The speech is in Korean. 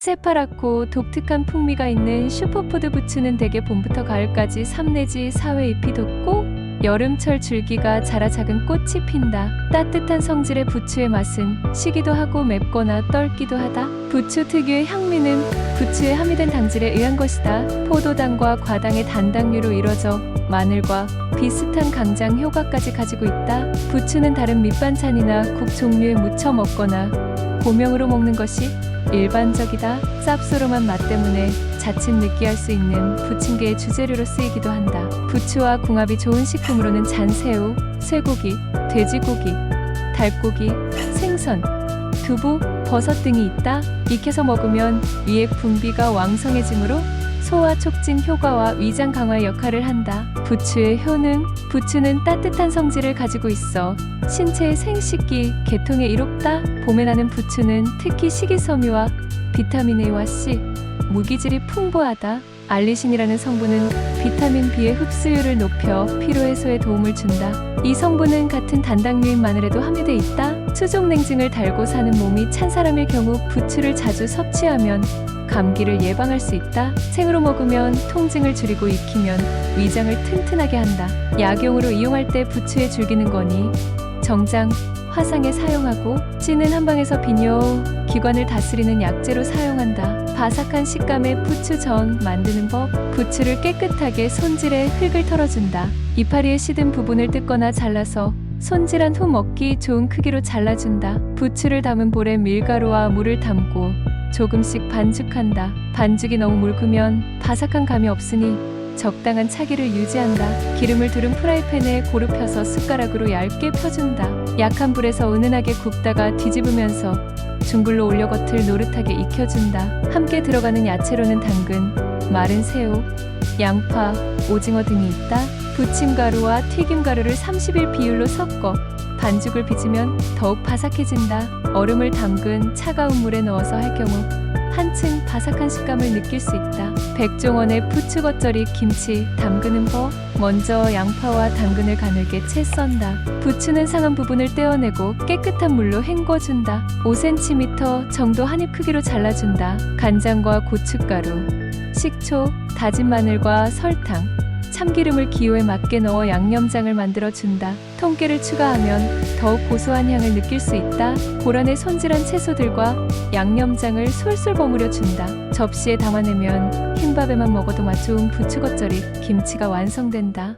새파랗고 독특한 풍미가 있는 슈퍼푸드 부추는 대개 봄부터 가을까지 3 내지 4회 잎이 돋고 여름철 줄기가 자라 작은 꽃이 핀다. 따뜻한 성질의 부추의 맛은 시기도 하고 맵거나 떨기도 하다. 부추 특유의 향미는 부추에 함유된 당질에 의한 것이다. 포도당과 과당의 단당류로 이뤄져 마늘과 비슷한 강장 효과까지 가지고 있다. 부추는 다른 밑반찬이나 국 종류에 무쳐 먹거나 고명으로 먹는 것이 일반적이다. 쌉소름한 맛 때문에 자칫 느끼할 수 있는 부침개의 주재료로 쓰이기도 한다. 부추와 궁합이 좋은 식품으로는 잔새우, 쇠고기, 돼지고기, 달고기, 생선, 두부, 버섯 등이 있다. 익혀서 먹으면 위의 분비가 왕성해지므로 소화 촉진 효과와 위장 강화 역할을 한다. 부추의 효능 부추는 따뜻한 성질을 가지고 있어 신체의 생식기 개통에 이롭다. 봄에 나는 부추는 특히 식이섬유와 비타민 A와 C, 무기질이 풍부하다. 알리신이라는 성분은 비타민 B의 흡수율을 높여 피로 해소에 도움을 준다. 이 성분은 같은 단당류인 마늘에도 함유돼 있다. 수족 냉증을 달고 사는 몸이 찬 사람의 경우 부추를 자주 섭취하면 감기를 예방할 수 있다. 생으로 먹으면 통증을 줄이고 익히면 위장을 튼튼하게 한다. 약용으로 이용할 때 부추에 줄기는 거니 정장, 화상에 사용하고 찌는 한방에서 비뇨, 기관을 다스리는 약재로 사용한다. 바삭한 식감의 부추전 만드는 법. 부추를 깨끗하게 손질해 흙을 털어준다. 이파리의 시든 부분을 뜯거나 잘라서 손질한 후 먹기 좋은 크기로 잘라준다. 부추를 담은 볼에 밀가루와 물을 담고 조금씩 반죽한다. 반죽이 너무 묽으면 바삭한 감이 없으니 적당한 차기를 유지한다. 기름을 두른 프라이팬에 고루 펴서 숟가락으로 얇게 펴준다. 약한 불에서 은은하게 굽다가 뒤집으면서 중불로 올려 겉을 노릇하게 익혀준다. 함께 들어가는 야채로는 당근, 마른 새우, 양파, 오징어 등이 있다. 부침가루와 튀김가루를 30일 비율로 섞어 반죽을 빚으면 더욱 바삭해진다. 얼음을 담근 차가운 물에 넣어서 할 경우 한층 바삭한 식감을 느낄 수 있다. 백종원의 부추 겉절이 김치 담그는 법. 먼저 양파와 당근을 가늘게 채 썬다. 부추는 상한 부분을 떼어내고 깨끗한 물로 헹궈준다. 5cm 정도 한입 크기로 잘라준다. 간장과 고춧가루, 식초, 다진 마늘과 설탕, 참기름을 기호에 맞게 넣어 양념장을 만들어 준다. 통깨를 추가하면 더욱 고소한 향을 느낄 수 있다. 고란에 손질한 채소들과 양념장을 솔솔 버무려 준다. 접시에 담아내면 흰밥에만 먹어도 맛 좋은 부추 겉절이 김치가 완성된다.